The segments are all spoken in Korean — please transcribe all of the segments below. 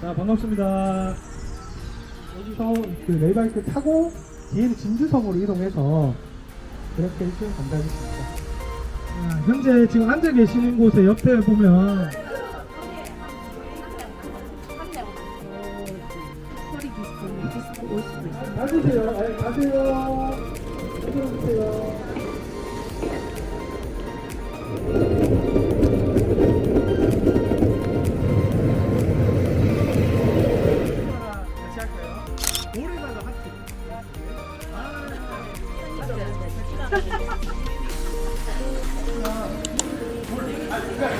자, 반갑습니다. 여기서 그 레일바이크 타고 뒤에는 진주섬으로 이동해서 그렇게 해주시면 감사하겠습니다. 자, 현재 지금 앉아 계시는 곳에 옆에 보면 올 수도 있어요. 가주세요. 아니, 가세요. 들어주세요. 노래방과 하트.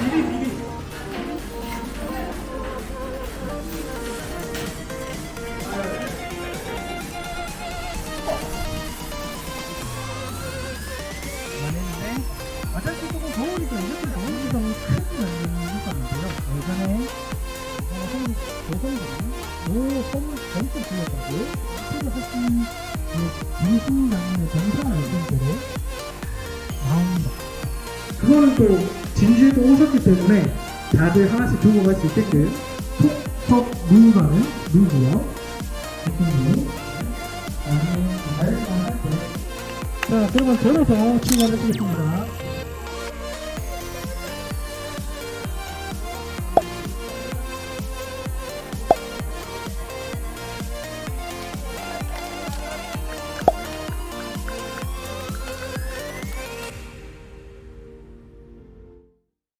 미리 미리. 만했는데 어차피 조금 더우니까 이렇게 더운 구성은 크게 만드는 있었는데요. 예전에 어, 한국 조선군 이요 섬을 전체 불렀다고 그래서 훨씬 미신당의 정상을 연대로 나옵니다. 그거는 또 진주에도 오셨기 때문에 다들 하나씩 두고 갈 수 있게끔 톡톡 누가는 누구요? 누구? 자, 그러면 걸어서 출발하시겠습니다.